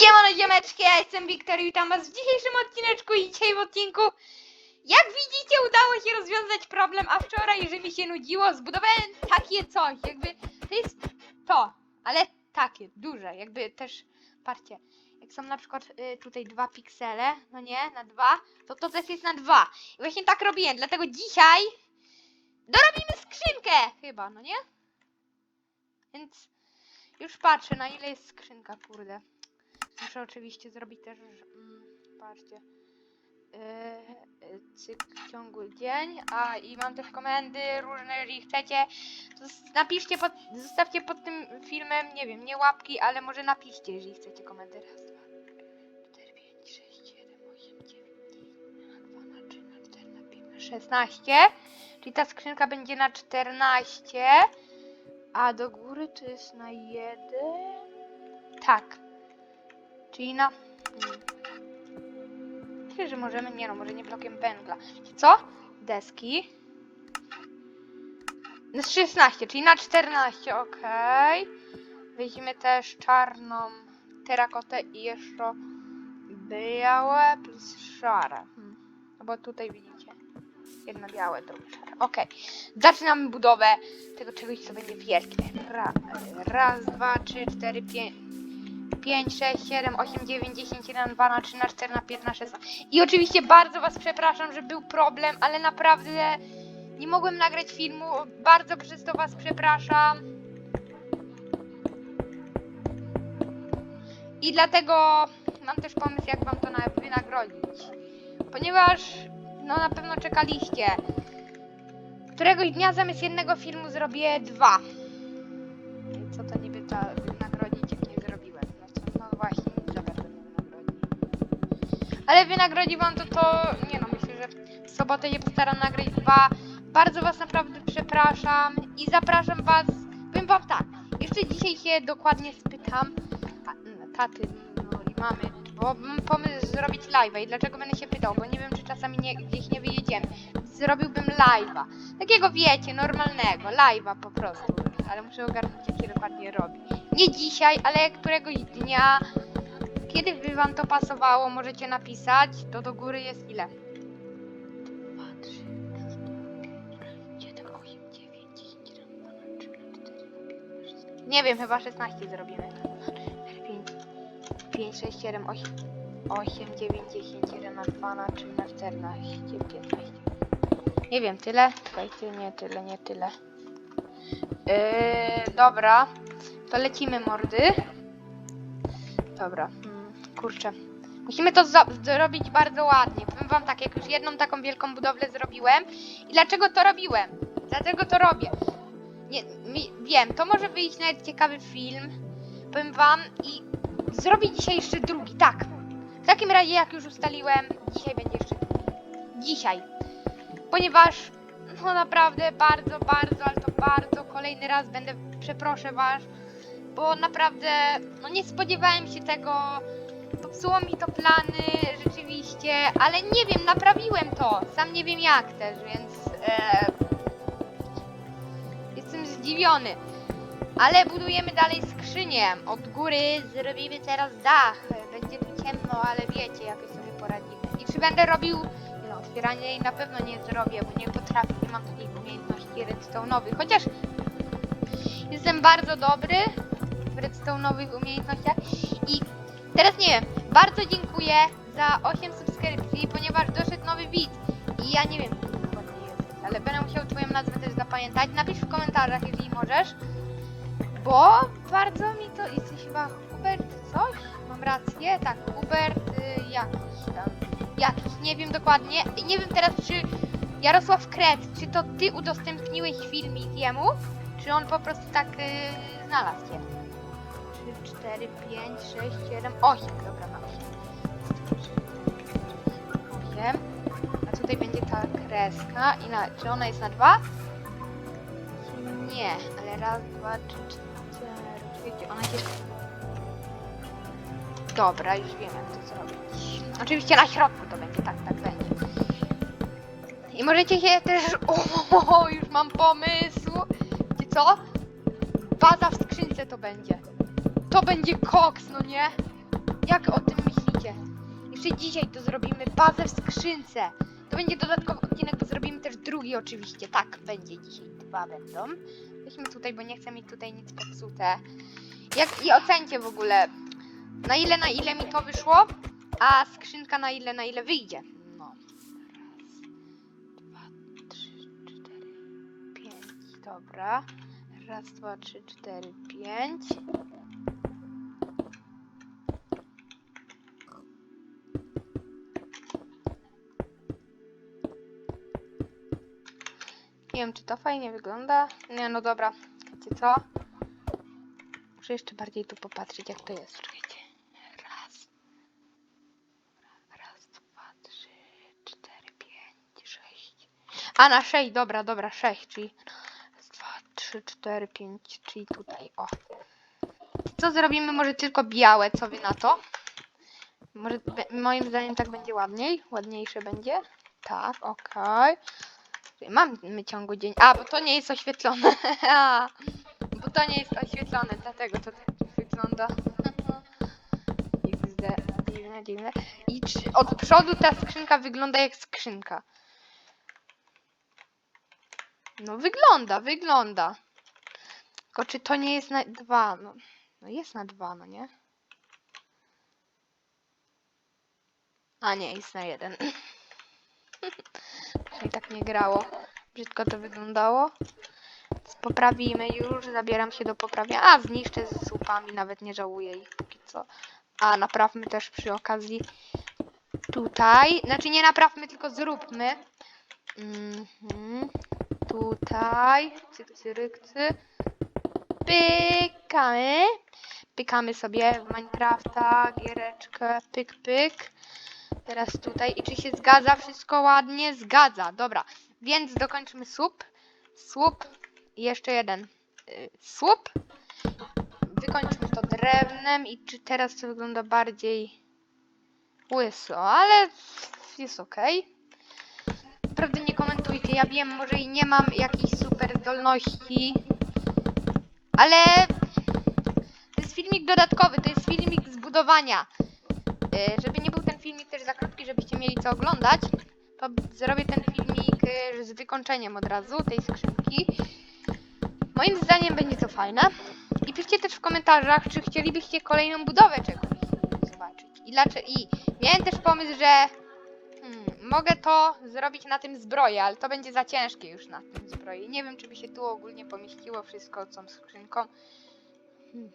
Siemano ziemeczki, ja jestem Wiktor i witam was w dzisiejszym odcineczku i dzisiaj w odcinku jak widzicie udało się rozwiązać problem, a wczoraj, że mi się nudziło, zbudowałem takie coś, jakby to jest to, ale takie, duże, jakby też, patrzcie, jak są na przykład y, tutaj dwa piksele, no nie, na dwa, to to też jest na dwa. I właśnie tak robiłem, dlatego dzisiaj dorobimy skrzynkę chyba, no nie? Więc już patrzę na ile jest skrzynka, kurde. Muszę oczywiście zrobić też, mm, patrzcie, yy, cykl w ciągu dzień, a i mam też komendy różne, jeżeli chcecie, to napiszcie, zostawcie pod tym filmem, nie wiem, nie łapki, ale może napiszcie, jeżeli chcecie komendy. Raz, dwa, cztery, pięć, sześć, siedem, osiem, dziewięć, dwa, na trzy, na cztery, na pięć, na szesnaście, czyli ta skrzynka będzie na czternaście, a do góry to jest na jeden, tak. Czyli na... Myślę, że możemy... Nie no, może nie blokiem węgla. Co? Deski. Na 16, czyli na 14, okej. Weźmiemy też czarną terakotę i jeszcze białe plus szare. Hmm. No bo tutaj widzicie. Jedno białe, drugie szare. Okej. Zaczynamy budowę tego czegoś, co będzie wielkie. Ra, raz, dwa, trzy, cztery, pięć. 5, 6, 7, 8, 9, 10, 11, 12, 13, 14, 15, 16. I oczywiście bardzo Was przepraszam, że był problem, ale naprawdę nie mogłem nagrać filmu. Bardzo przez to Was przepraszam. I dlatego mam też pomysł, jak Wam to na- wynagrodzić. Ponieważ, no na pewno czekaliście. Któregoś dnia zamiast jednego filmu zrobię dwa. Ale wynagrodzi wam to to, nie no, myślę, że w sobotę się postaram nagrać dwa. Bardzo was naprawdę przepraszam i zapraszam was, powiem wam tak, jeszcze dzisiaj się dokładnie spytam no, taty, no i mamy, bo mam pomysł zrobić live'a i dlaczego będę się pytał, bo nie wiem, czy czasami nie, gdzieś nie wyjedziemy. Zrobiłbym live'a. Takiego wiecie, normalnego, live'a po prostu. Ale muszę ogarnąć, jak się dokładnie robi. Nie dzisiaj, ale któregoś dnia. Kiedy by wam to pasowało, możecie napisać. To do góry jest ile? 2, 3, 7, 8, 9, 10, 11, 12, 13, 14, 15, Nie wiem, chyba 16 zrobimy. 5, 5 6, 7, 8, 8, 9, 10, 11, 12, 13, 14, 15. Nie wiem, tyle? Czekajcie, nie tyle, nie tyle. Yy, dobra, to lecimy mordy. Dobra, kurczę. Musimy to zrobić bardzo ładnie. Powiem wam tak, jak już jedną taką wielką budowlę zrobiłem. I dlaczego to robiłem? Dlaczego to robię? Nie, mi, wiem, to może wyjść nawet ciekawy film. Powiem wam i zrobię dzisiaj jeszcze drugi, tak. W takim razie, jak już ustaliłem, dzisiaj będzie jeszcze drugi. Dzisiaj. Ponieważ, no naprawdę bardzo, bardzo, ale to bardzo kolejny raz będę, przeproszę was, bo naprawdę, no nie spodziewałem się tego, popsuło mi to plany, rzeczywiście, ale nie wiem, naprawiłem to, sam nie wiem jak też, więc e, jestem zdziwiony. Ale budujemy dalej skrzynię. Od góry zrobimy teraz dach. Będzie tu ciemno, ale wiecie, jakoś sobie poradzimy. I czy będę robił... No, otwieranie jej na pewno nie zrobię, bo nie potrafię, nie mam takich umiejętności redstone'owych. Chociaż jestem bardzo dobry w redstone'owych umiejętnościach. I teraz nie wiem, bardzo dziękuję za 8 subskrypcji, ponieważ doszedł nowy widz. I ja nie wiem, to dokładnie jest, ale będę musiał twoją nazwę też zapamiętać. Napisz w komentarzach, jeżeli możesz. Bo bardzo mi to. Jesteś chyba Hubert coś? Mam rację? Tak, Hubert y, jakiś tam. Jakiś, nie wiem dokładnie. I nie wiem teraz, czy Jarosław Kret, czy to ty udostępniłeś filmik jemu? Czy on po prostu tak y, znalazł je? 3, 4, 5, 6, 7, 8. Dobra, na 8. 8. A tutaj będzie ta kreska. I na, czy ona jest na 2? Nie, ale raz, dwa, trzy, cztery. Wiecie, ona się. Dobra, już wiem jak to zrobić. Oczywiście na środku to będzie, tak, tak będzie. I możecie się też. O, już mam pomysł. Wiecie co? Baza w skrzynce to będzie. To będzie koks, no nie? Jak o tym myślicie? Jeszcze dzisiaj to zrobimy bazę w skrzynce. To będzie dodatkowy odcinek, bo zrobimy też drugi oczywiście. Tak, będzie dzisiaj dwa będą. Weźmy tutaj, bo nie chcę mieć tutaj nic popsute. Jak, I ocencie w ogóle, na ile, na ile mi to wyszło, a skrzynka na ile, na ile wyjdzie. No. Raz, dwa, trzy, cztery, pięć. Dobra. Raz, dwa, trzy, cztery, pięć. Nie wiem, czy to fajnie wygląda. Nie, no dobra. Wiecie co? Muszę jeszcze bardziej tu popatrzeć, jak to jest. Czekajcie. Raz. Raz, dwa, trzy, cztery, pięć, sześć. A, na sześć, dobra, dobra, sześć, czyli raz, dwa, trzy, cztery, pięć, czyli tutaj, o. Co zrobimy? Może tylko białe, co wy na to? Może, moim zdaniem tak będzie ładniej, ładniejsze będzie. Tak, okej. Mamy ciągu dzień. A, bo to nie jest oświetlone. bo to nie jest oświetlone, dlatego to tak wygląda. Dziwne, dziwne. I od przodu ta skrzynka wygląda jak skrzynka. No wygląda, wygląda. Tylko czy to nie jest na dwa? No, no jest na dwa, no nie? A nie, jest na jeden. Czyli tak nie grało. Brzydko to wyglądało. Poprawimy już, zabieram się do poprawienia. A, zniszczę z słupami, nawet nie żałuję ich póki co. A, naprawmy też przy okazji tutaj. Znaczy nie naprawmy, tylko zróbmy. Mhm. Tutaj. Cyk, cyryk, cy. Pykamy. Pykamy sobie w Minecrafta, giereczkę, pyk, pyk. Teraz tutaj. I czy się zgadza wszystko ładnie? Zgadza. Dobra. Więc dokończmy słup. Słup. I jeszcze jeden. y, Słup. Wykończmy to drewnem. I czy teraz to wygląda bardziej łyso, ale jest ok. Naprawdę nie komentujcie. Ja wiem, może i nie mam jakiejś super zdolności. Ale to jest filmik dodatkowy. To jest filmik z budowania. Y, żeby nie był ten filmik też za krótki, żebyście mieli co oglądać, to zrobię ten filmik y, z wykończeniem od razu tej skrzynki. Moim zdaniem będzie to fajne. I piszcie też w komentarzach, czy chcielibyście kolejną budowę czegoś zobaczyć. I dlaczego. I miałem też pomysł, że hmm, mogę to zrobić na tym zbroju, ale to będzie za ciężkie już na tym zbroju. Nie wiem, czy by się tu ogólnie pomieściło wszystko tą skrzynką. Hmm,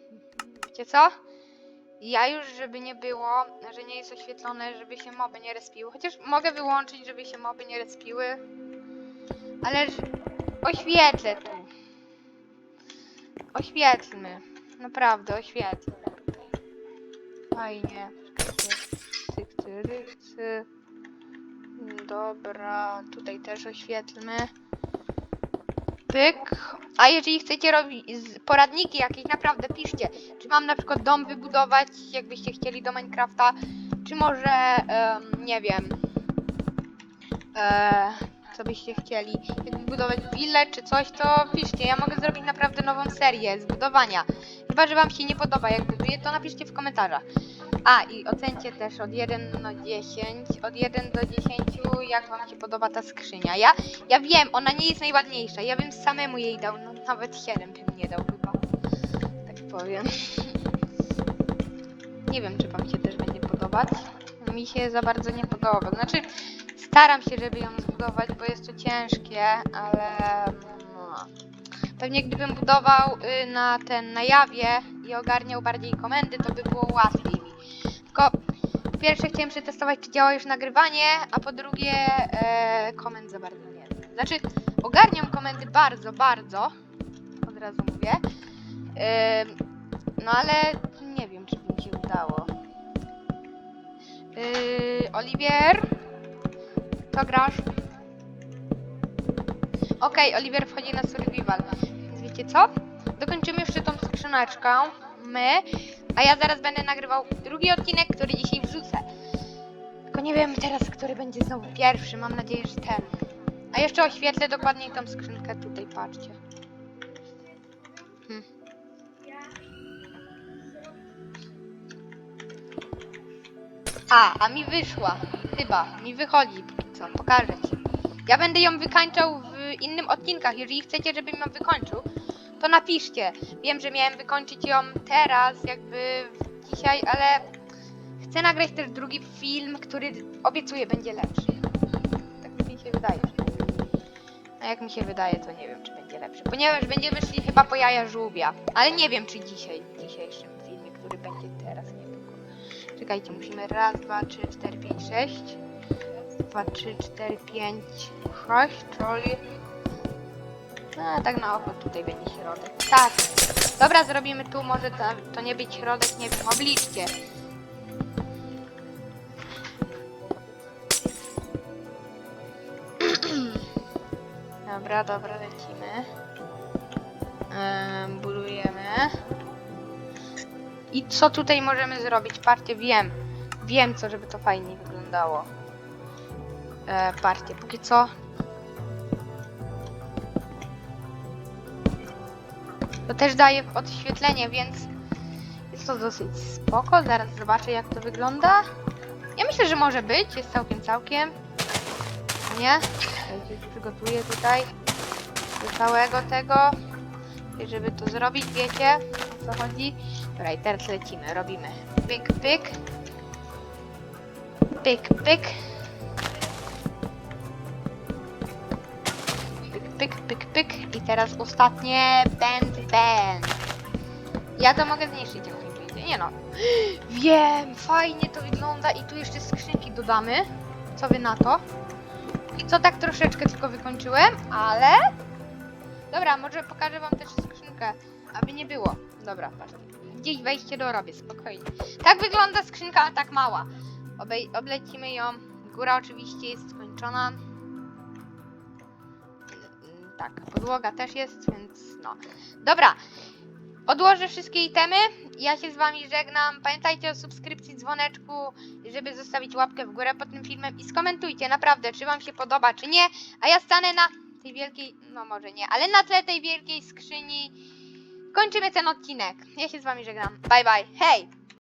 Wiecie co? Ja już, żeby nie było, że nie jest oświetlone, żeby się moby nie respiły. Chociaż mogę wyłączyć, żeby się moby nie respiły. Ale oświetlę tu. Oświetlmy. Naprawdę, oświetlmy. Fajnie. Cyk, cyk, cyk. Dobra, tutaj też oświetlmy. Pyk. A jeżeli chcecie robić poradniki jakieś, naprawdę piszcie. Czy mam na przykład dom wybudować, jakbyście chcieli do Minecrafta, czy może, em, nie wiem, e, co byście chcieli, jak wybudować willę czy coś, to piszcie. Ja mogę zrobić naprawdę nową serię z budowania. Chyba, że wam się nie podoba jak buduję, to napiszcie w komentarzach. A i ocencie też od 1 do 10, od 1 do 10, jak wam się podoba ta skrzynia. Ja, ja wiem, ona nie jest najładniejsza, ja bym samemu jej dał, no nawet 7 bym nie dał chyba, tak powiem. Nie wiem, czy wam się też będzie podobać. Mi się za bardzo nie podoba. Znaczy, staram się, żeby ją zbudować, bo jest to ciężkie, ale no, pewnie gdybym budował y, na ten na jawie i ogarniał bardziej komendy, to by było łatwiej po pierwsze chciałem przetestować, czy działa już nagrywanie, a po drugie e, komend za bardzo nie wiem. Znaczy, ogarniam komendy bardzo, bardzo, od razu mówię. Ym, no ale nie wiem, czy mi się udało. Yy, Oliwier? To grasz? Okej, Oliwier wchodzi na survival. Więc wiecie co? Dokończymy jeszcze tą skrzyneczkę. My. A ja zaraz będę nagrywał drugi odcinek, który dzisiaj nie wiem teraz, który będzie znowu pierwszy. Mam nadzieję, że ten. A jeszcze oświetlę dokładniej tą skrzynkę tutaj, patrzcie. Hmm. A, a mi wyszła. Chyba, mi wychodzi co, pokażę ci. Ja będę ją wykańczał w innym odcinkach. Jeżeli chcecie, żebym ją wykończył, to napiszcie. Wiem, że miałem wykończyć ją teraz, jakby dzisiaj, ale chcę nagrać też drugi film, który obiecuję będzie lepszy. Tak mi się wydaje. A jak mi się wydaje, to nie wiem, czy będzie lepszy. Ponieważ będziemy szli chyba po jaja żółwia. Ale nie wiem, czy dzisiaj, w dzisiejszym filmie, który będzie teraz niedługo. Czekajcie, musimy raz, dwa, trzy, cztery, pięć, sześć. Dwa, trzy, cztery, pięć, sześć, czyli... A, tak na oko tutaj będzie środek. Tak. Dobra, zrobimy tu, może to, to nie być środek, nie wiem, obliczcie. Dobra, dobra, lecimy. Em, budujemy. I co tutaj możemy zrobić? Partię wiem. Wiem co, żeby to fajnie wyglądało. E, partię. Póki co. To też daje odświetlenie, więc jest to dosyć spoko. Zaraz zobaczę jak to wygląda. Ja myślę, że może być. Jest całkiem, całkiem. Nie? Przygotuję tutaj do całego tego. I żeby to zrobić, wiecie o co chodzi? Dobra, i teraz lecimy, robimy pyk. Pyk, pyk. Pyk, pyk, pyk, pyk. I teraz ostatnie bend, bend. Ja to mogę zniszczyć, jak mi wyjdzie. Nie no. Wiem, fajnie to wygląda i tu jeszcze skrzynki dodamy. Co wy na to? Co tak troszeczkę tylko wykończyłem, ale... Dobra, może pokażę wam też skrzynkę, aby nie było. Dobra, patrzcie. Gdzieś wejście do robię, spokojnie. Tak wygląda skrzynka, a tak mała. Obej oblecimy ją. Góra oczywiście jest skończona. Mm, Tak, podłoga też jest, więc no. Dobra, odłożę wszystkie itemy. Ja się z wami żegnam. Pamiętajcie o subskrypcji, dzwoneczku, żeby zostawić łapkę w górę pod tym filmem i skomentujcie naprawdę, czy wam się podoba, czy nie. A ja stanę na tej wielkiej, no może nie, ale na tle tej wielkiej skrzyni kończymy ten odcinek. Ja się z wami żegnam. Bye bye. Hej!